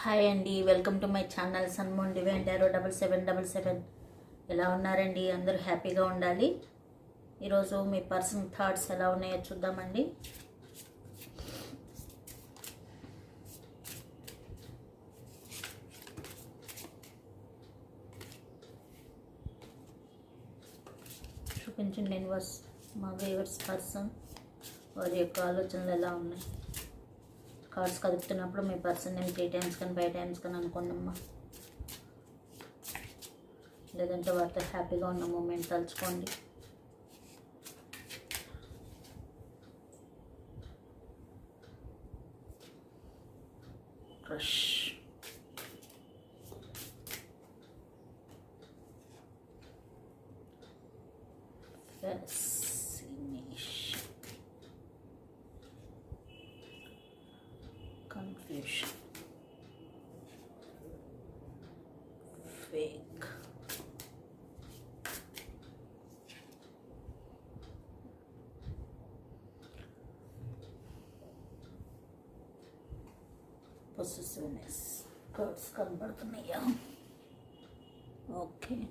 Hi అండి welcome to my channel sunmoon divine tarot double seven double seven. ఎలా ఉన్నారండి? అందరూ హ్యాపీగా ఉండాలి. ఈరోజు మీ పర్సనల్ థాట్స్ ఎలా ఉన్నాయో చూద్దామండి. చూపించండి యూనివర్స్ మా వేవర్స్ పర్సన్ వారి యొక్క ఆలోచనలు ఎలా ఉన్నాయి. కార్డ్స్ కదుపుతున్నప్పుడు మీ పర్సన్ నేను త్రీ టైమ్స్ కానీ ఫైవ్ టైమ్స్ కానీ అనుకోండమ్మా. లేదంటే వారితో హ్యాపీగా ఉన్న మూమెంట్ తలుచుకోండి. Crush Deus. Fake. Possessiveness. God's comfort me. Ok.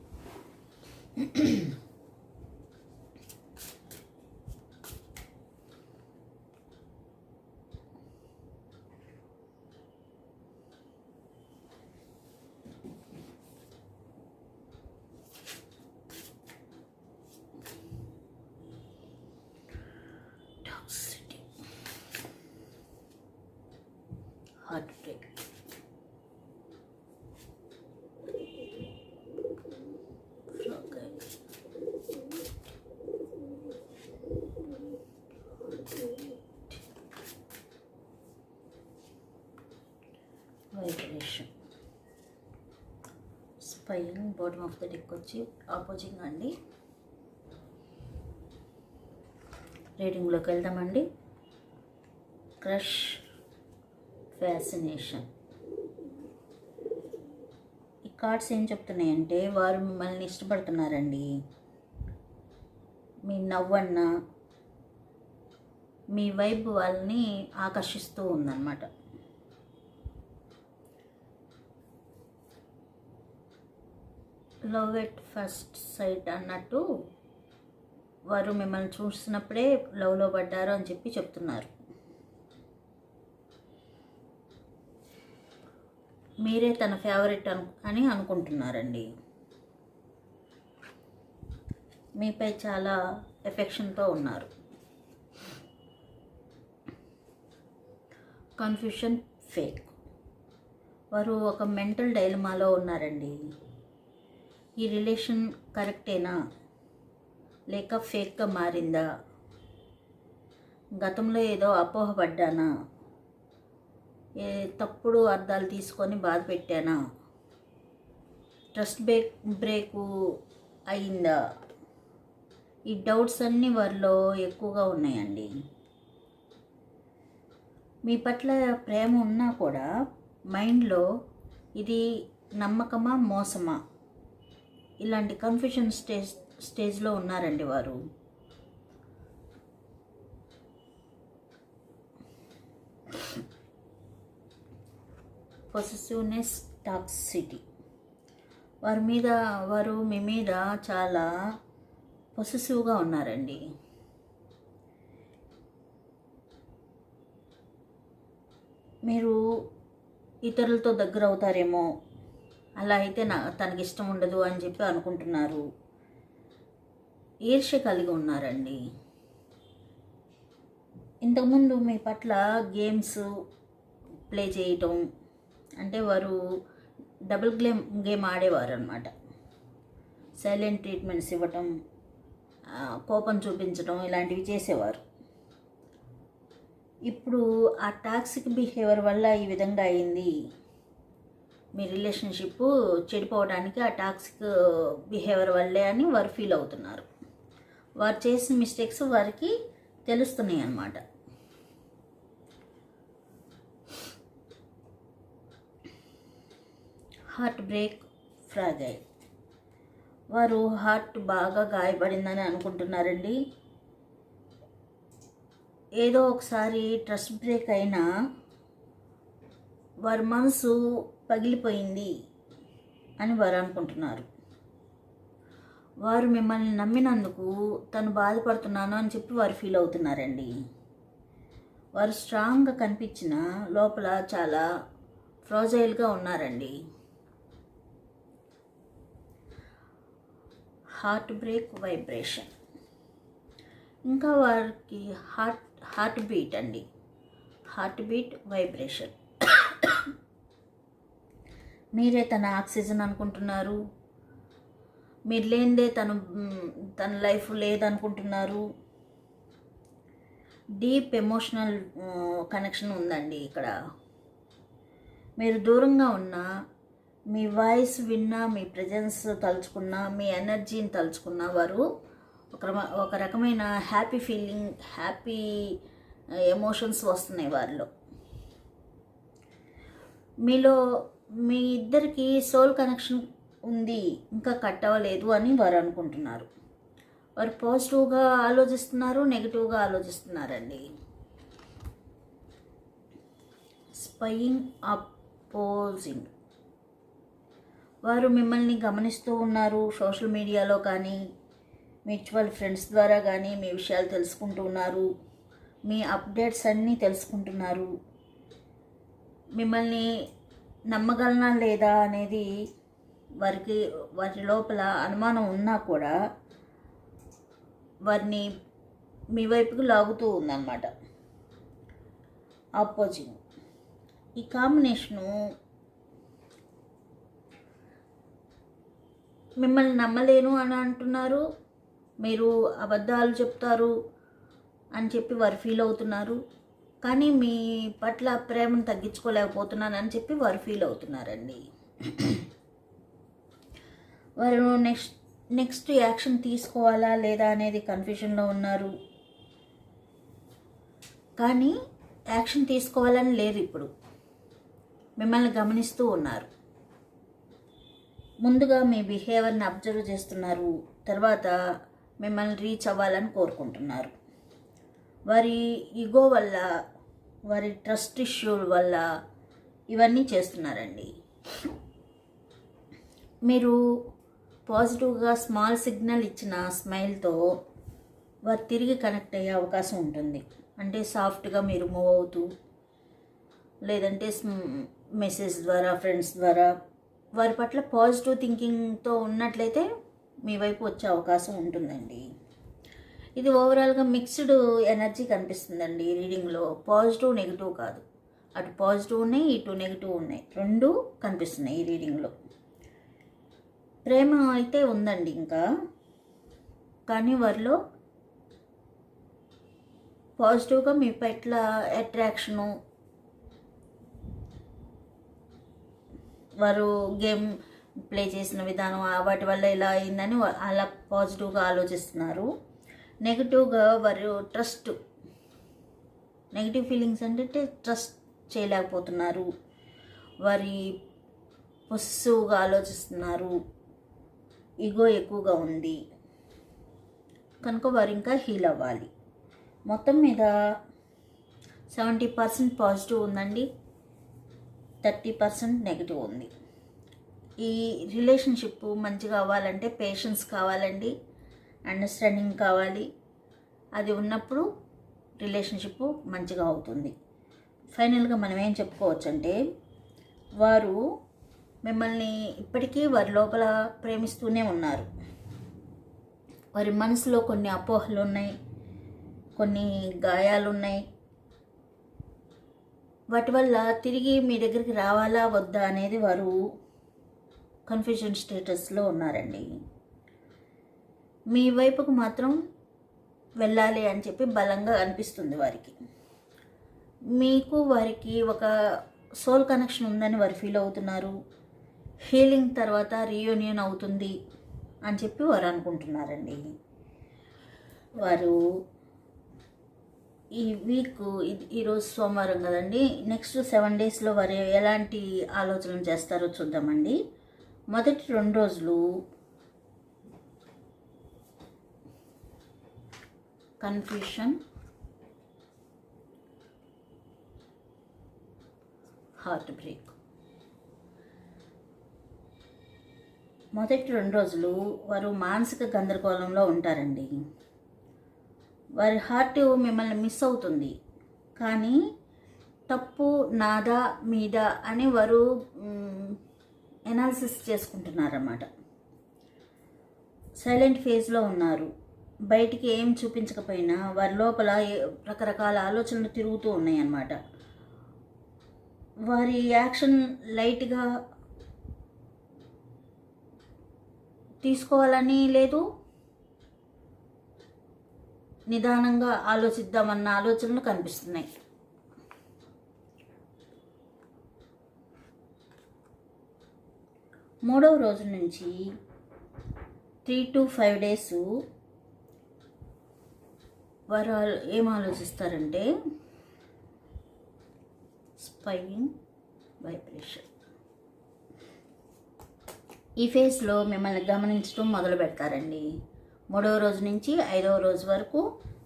heartbreak. Fragile. Vibration spine bottom of the deck వచ్చి ఆపోజింగ్ అండి రీడింగ్లోకి వెళ్దామండి క్రష్ ఫ్యాసినేషన్ ఈ కార్డ్స్ ఏం చెప్తున్నాయంటే వారు మిమ్మల్ని ఇష్టపడుతున్నారండి. మీ నవ్వన్న మీ వైబ్ వాళ్ళని ఆకర్షిస్తూ ఉందన్నమాట. లవ్ ఎట్ ఫస్ట్ సైట్ అన్నట్టు వారు మిమ్మల్ని చూసినప్పుడే లవ్లో పడ్డారు అని చెప్పి చెప్తున్నారు. మీరే తన ఫేవరెట్ అను అని అనుకుంటున్నారండి. మీపై చాలా ఎఫెక్షన్తో ఉన్నారు. కన్ఫ్యూషన్ ఫేక్ వారు ఒక మెంటల్ డైలమాలో ఉన్నారండి. ఈ రిలేషన్ కరెక్టేనా లేక ఫేక్గా మారిందా? గతంలో ఏదో అపోహపడ్డానా? తప్పుడు అర్థాలు తీసుకొని బాధ పెట్టానా? ట్రస్ట్ బ్రేక్ బ్రేకు అయిందా? ఈ డౌట్స్ అన్నీ వారిలో ఎక్కువగా ఉన్నాయండి. మీ పట్ల ప్రేమ ఉన్నా కూడా మైండ్లో ఇది నమ్మకమా మోసమా? ఇలాంటి కన్ఫ్యూషన్ స్టేజ్ స్టేజ్లో ఉన్నారండి వారు. పొసెసివ్నెస్ టాక్సిటీ వారి మీద వారు మీ మీద చాలా పొసెసివ్గా ఉన్నారండి. మీరు ఇతరులతో దగ్గర అవుతారేమో అలా అయితే నా తనకి ఇష్టం ఉండదు అని చెప్పి అనుకుంటున్నారు. ఈర్ష్య కలిగి ఉన్నారండి. ఇంతకుముందు మీ పట్ల గేమ్స్ ప్లే చేయటం అంటే వారు డబుల్ గేమ్ గేమ్ ఆడేవారు అనమాట సైలెంట్ ట్రీట్మెంట్స్ ఇవ్వటం కోపం చూపించడం ఇలాంటివి చేసేవారు. ఇప్పుడు ఆ టాక్సిక్ బిహేవియర్ వల్ల ఈ విధంగా అయింది. మీ రిలేషన్షిప్ చెడిపోవడానికి ఆ టాక్సిక్ బిహేవియర్ వల్లే అని వారు ఫీల్ అవుతున్నారు. వారు చేసిన మిస్టేక్స్ వారికి తెలుస్తున్నాయి అన్నమాట హార్ట్ బ్రేక్ ఫ్రాగైల్ వారు హార్ట్ బాగా గాయపడిందని అనుకుంటున్నారండి. ఏదో ఒకసారి ట్రస్ట్ బ్రేక్ అయినా వారి మనసు పగిలిపోయింది అని వారు అనుకుంటున్నారు. వారు మిమ్మల్ని నమ్మినందుకు తను బాధపడుతున్నాను అని చెప్పి వారు ఫీల్ అవుతున్నారండి. వారు స్ట్రాంగ్గా కనిపించిన లోపల చాలా ఫ్రోజైల్గా ఉన్నారండి. Heart break vibration. ఇంకా వారికి హార్ట్ హార్ట్ బీట్ అండి. Heart beat vibration. మీరే తన ఆక్సిజన్ అనుకుంటున్నారు. మీరు లేనిదే తను తన లైఫ్ లేదనుకుంటున్నారు. డీప్ ఎమోషనల్ కనెక్షన్ ఉందండి ఇక్కడ. మీరు దూరంగా ఉన్నా మీ వాయిస్ విన్నా మీ ప్రజెన్స్ తలుచుకున్నా మీ ఎనర్జీని తలుచుకున్నా వారు ఒక ఒక రకమైన హ్యాపీ ఫీలింగ్ హ్యాపీ ఎమోషన్స్ వస్తున్నాయి వారిలో. మీలో మీ ఇద్దరికి సోల్ కనెక్షన్ ఉంది ఇంకా కట్ అవ్వలేదు అని వారు అనుకుంటున్నారు. వారు పాజిటివ్గా ఆలోచిస్తున్నారు నెగిటివ్గా ఆలోచిస్తున్నారండి. స్పయింగ్ అపోజింగ్ వారు మిమ్మల్ని గమనిస్తూ ఉన్నారు. సోషల్ మీడియాలో కానీ మ్యూచువల్ ఫ్రెండ్స్ ద్వారా కానీ మీ విషయాలు తెలుసుకుంటూ ఉన్నారు. మీ అప్డేట్స్ అన్నీ తెలుసుకుంటున్నారు. మిమ్మల్ని నమ్మగలనా లేదా అనేది వారికి వారి లోపల అనుమానం ఉన్నా కూడా వారిని మీ వైపుకు లాగుతూ ఉందన్నమాట. ఆపోజింగ్ ఈ కాంబినేషను మిమ్మల్ని నమ్మలేను అని అంటున్నారు. మీరు అబద్ధాలు చెప్తారు అని చెప్పి వారు ఫీల్ అవుతున్నారు. కానీ మీ పట్ల ప్రేమను తగ్గించుకోలేకపోతున్నానని చెప్పి వారు ఫీల్ అవుతున్నారండి. వారు నెక్స్ట్ నెక్స్ట్ యాక్షన్ తీసుకోవాలా లేదా అనేది కన్ఫ్యూషన్లో ఉన్నారు. కానీ యాక్షన్ తీసుకోవాలని లేదు ఇప్పుడు. మిమ్మల్ని గమనిస్తూ ఉన్నారు. ముందుగా మీ బిహేవియర్ని అబ్జర్వ్ చేస్తున్నారు. తర్వాత మిమ్మల్ని రీచ్ అవ్వాలని కోరుకుంటున్నారు. వారి ఈగో వల్ల వారి ట్రస్ట్ ఇష్యూ వల్ల ఇవన్నీ చేస్తున్నారండి. మీరు పాజిటివ్గా స్మాల్ సిగ్నల్ ఇచ్చిన స్మైల్తో వారు తిరిగి కనెక్ట్ అయ్యే అవకాశం ఉంటుంది. అంటే సాఫ్ట్గా మీరు మూవ్ అవుతూ లేదంటే మెసేజ్ ద్వారా ఫ్రెండ్స్ ద్వారా వారి పట్ల పాజిటివ్ థింకింగ్తో ఉన్నట్లయితే మీ వైపు వచ్చే అవకాశం ఉంటుందండి. ఇది ఓవరాల్గా మిక్స్డ్ ఎనర్జీ కనిపిస్తుందండి ఈ రీడింగ్లో. పాజిటివ్ నెగిటివ్ కాదు. అటు పాజిటివ్ ఉన్నాయి ఇటు నెగిటివ్ ఉన్నాయి. రెండు కనిపిస్తున్నాయి ఈ రీడింగ్లో. ప్రేమ అయితే ఉందండి ఇంకా. కానీ వారిలో పాజిటివ్గా మీ పట్ల అట్రాక్షను వారు గేమ్ ప్లే చేసిన విధానం వాటి వల్ల ఇలా అయిందని అలా పాజిటివ్గా ఆలోచిస్తున్నారు. నెగిటివ్గా వారు ట్రస్ట్ నెగిటివ్ ఫీలింగ్స్ అంటే ట్రస్ట్ చేయలేకపోతున్నారు. వారి పొస్సుగా ఆలోచిస్తున్నారు. ఇగో ఎక్కువగా ఉంది. కనుక వారు ఇంకా హీల్ అవ్వాలి. మొత్తం మీద సెవెంటీ పర్సెంట్ పాజిటివ్ ఉందండి. థర్టీ పర్సెంట్ నెగిటివ్ ఉంది. ఈ రిలేషన్షిప్ మంచిగా అవ్వాలంటే పేషెన్స్ కావాలండి అండర్స్టాండింగ్ కావాలి. అది ఉన్నప్పుడు రిలేషన్షిప్ మంచిగా అవుతుంది. ఫైనల్గా మనం ఏం చెప్పుకోవచ్చు అంటే వారు మిమ్మల్ని ఇప్పటికీ వారి లోపల ప్రేమిస్తూనే ఉన్నారు. వారి మనసులో కొన్ని అపోహలు ఉన్నాయి కొన్ని గాయాలు ఉన్నాయి వాటి వల్ల తిరిగి మీ దగ్గరికి రావాలా వద్దా అనేది వారు కన్ఫ్యూజన్ స్టేటస్లో ఉన్నారండి. మీ వైపుకు మాత్రం వెళ్ళాలి అని చెప్పి బలంగా అనిపిస్తుంది వారికి. మీకు వారికి ఒక సోల్ కనెక్షన్ ఉందని వారు ఫీల్ అవుతున్నారు. హీలింగ్ తర్వాత రీయూనియన్ అవుతుంది అని చెప్పి వారు అనుకుంటున్నారండి. వారు ఈ వీక్ ఇది- ఈరోజు సోమవారం కదండి. నెక్స్ట్ సెవెన్ డేస్లో వారు ఎలాంటి ఆలోచనలు చేస్తారో చూద్దామండి. మొదటి రెండు రోజులు కన్ఫ్యూషన్ హార్ట్ బ్రేక్ మొదటి రెండు రోజులు వారు మానసిక గందరగోళంలో ఉంటారండి. వారి హార్ట్ మిమ్మల్ని మిస్ అవుతుంది. కానీ తప్పు నాదా మీద అని వారు ఎనాలిసిస్ చేసుకుంటున్నారన్నమాట. సైలెంట్ ఫేజ్లో ఉన్నారు. బయటికి ఏం చూపించకపోయినా వారి లోపల రకరకాల ఆలోచనలు తిరుగుతూ ఉన్నాయి అన్నమాట వారి యాక్షన్ లైట్గా తీసుకోవాలని లేదు నిదానంగా ఆలోచిద్దామన్న ఆలోచనలు కనిపిస్తున్నాయి. మూడవ రోజు నుంచి త్రీ టు ఫైవ్ డేస్ వారు ఏం ఆలోచిస్తారంటే స్పైన్ వైబ్రేషన్. ఈ ఫేజ్లో మిమ్మల్ని గమనించడం మొదలు పెడతారండి మూడవ రోజు నుంచి ఐదవ రోజు వరకు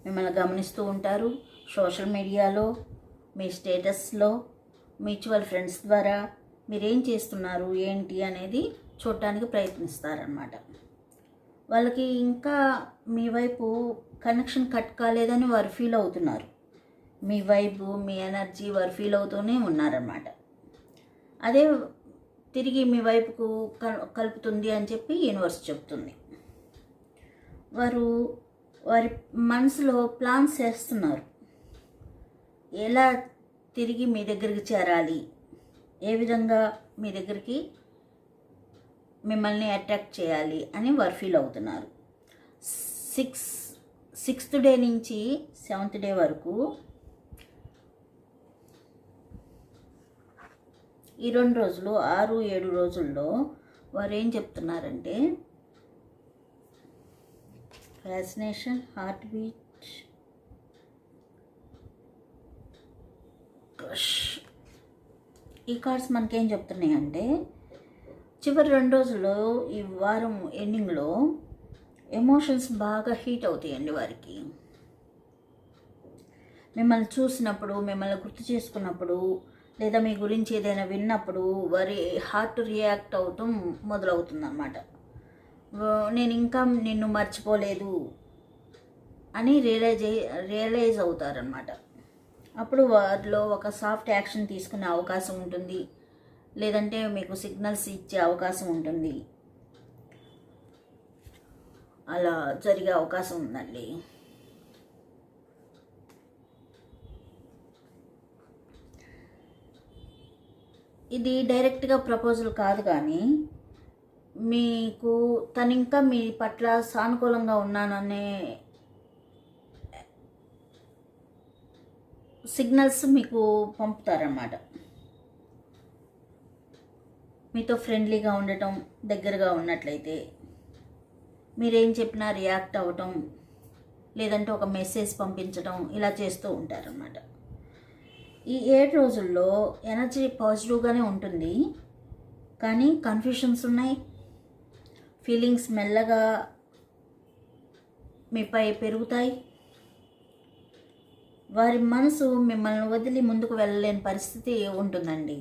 మిమ్మల్ని గమనిస్తూ ఉంటారు. సోషల్ మీడియాలో మీ స్టేటస్లో మ్యూచువల్ ఫ్రెండ్స్ ద్వారా మీరేం చేస్తున్నారు ఏంటి అనేది చూడటానికి ప్రయత్నిస్తారనమాట వాళ్ళకి ఇంకా మీ వైపు కనెక్షన్ కట్ కాలేదని వారు ఫీల్ అవుతున్నారు. మీ వైపు మీ ఎనర్జీ వారు ఫీల్ అవుతూనే ఉన్నారన్నమాట. అదే తిరిగి మీ వైపుకు కలుపుతుంది అని చెప్పి యూనివర్స్ చెప్తుంది. వారు వారి మనసులో ప్లాన్స్ చేస్తున్నారు. ఎలా తిరిగి మీ దగ్గరికి చేరాలి? ఏ విధంగా మీ దగ్గరికి మిమ్మల్ని అట్రాక్ట్ చేయాలి అని వారు ఫీల్ అవుతున్నారు. సిక్స్ సిక్స్త్ డే నుంచి సెవెంత్ డే వరకు ఈ రెండు రోజులు ఆరు ఏడు రోజుల్లో వారు ఏం చెప్తున్నారంటే ఫ్యాసినేషన్ హార్ట్ బీట్ క్రష్ ఈ కార్డ్స్ మనకేం చెప్తున్నాయి అంటే చివరి రెండు రోజుల్లో ఈ వారం ఎండింగ్లో ఎమోషన్స్ బాగా హీట్ అవుతాయండి వారికి. మిమ్మల్ని చూసినప్పుడు మిమ్మల్ని గుర్తు చేసుకున్నప్పుడు లేదా మీ గురించి ఏదైనా విన్నప్పుడు వారి హార్ట్ రియాక్ట్ అవటం మొదలవుతుంది అన్నమాట నేను ఇంకా నిన్ను మర్చిపోలేదు అని రియలైజ్ రియలైజ్ అవుతారనమాట అప్పుడు వారిలో ఒక సాఫ్ట్ యాక్షన్ తీసుకునే అవకాశం ఉంటుంది. లేదంటే మీకు సిగ్నల్స్ ఇచ్చే అవకాశం ఉంటుంది. అలా జరిగే అవకాశం ఉందండి. ఇది డైరెక్ట్గా ప్రపోజల్ కాదు కానీ మీకు తను ఇంకా మీ పట్ల సానుకూలంగా ఉన్నాననే సిగ్నల్స్ మీకు పంపుతారన్నమాట. మీతో ఫ్రెండ్లీగా ఉండటం దగ్గరగా ఉన్నట్లయితే మీరేం చెప్పినా రియాక్ట్ అవ్వటం లేదంటే ఒక మెసేజ్ పంపించడం ఇలా చేస్తూ ఉంటారన్నమాట. ఈ ఏడు రోజుల్లో ఎనర్జీ పాజిటివ్గానే ఉంటుంది. కానీ కన్ఫ్యూషన్స్ ఉన్నాయి ఫీలింగ్స్ మెల్లగా మీపై పెరుగుతాయి. వారి మనసు మిమ్మల్ని వదిలి ముందుకు వెళ్ళలేని పరిస్థితి ఉంటుందండి.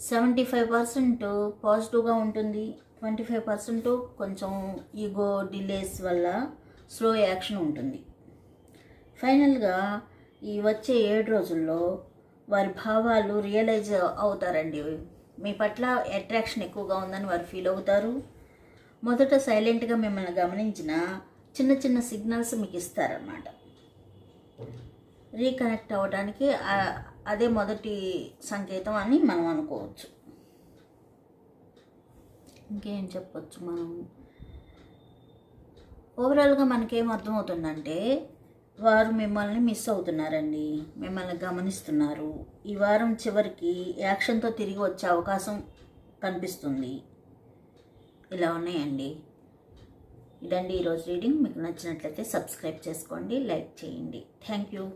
సెవెంటీ ఫైవ్ పర్సెంట్ పాజిటివ్గా ఉంటుంది. ట్వంటీ ఫైవ్ పర్సెంట్ కొంచెం ఈగో డిలేస్ వల్ల స్లో యాక్షన్ ఉంటుంది. ఫైనల్గా ఈ వచ్చే ఏడు రోజుల్లో వారి భావాలు రియలైజ్ అవుతారండి. మీ పట్ల అట్రాక్షన్ ఎక్కువగా ఉందని వారు ఫీల్ అవుతారు. మొదట సైలెంట్గా మిమ్మల్ని గమనించిన చిన్న చిన్న సిగ్నల్స్ మీకు ఇస్తారన్నమాట. రీకనెక్ట్ అవ్వడానికి అదే మొదటి సంకేతం అని మనం అనుకోవచ్చు. ఇంకేం చెప్పొచ్చు మనం? ఓవరాల్గా మనకేం అర్థమవుతుందంటే వారు మిమ్మల్ని మిస్ అవుతున్నారండి. మిమ్మల్ని గమనిస్తున్నారు. ఈ వారం చివరికి యాక్షన్తో తిరిగి వచ్చే అవకాశం కనిపిస్తుంది. ఇలా ఉన్నాయండి. ఇదండి ఈరోజు రీడింగ్. మీకు నచ్చినట్లయితే సబ్స్క్రైబ్ చేసుకోండి లైక్ చేయండి. Thank you.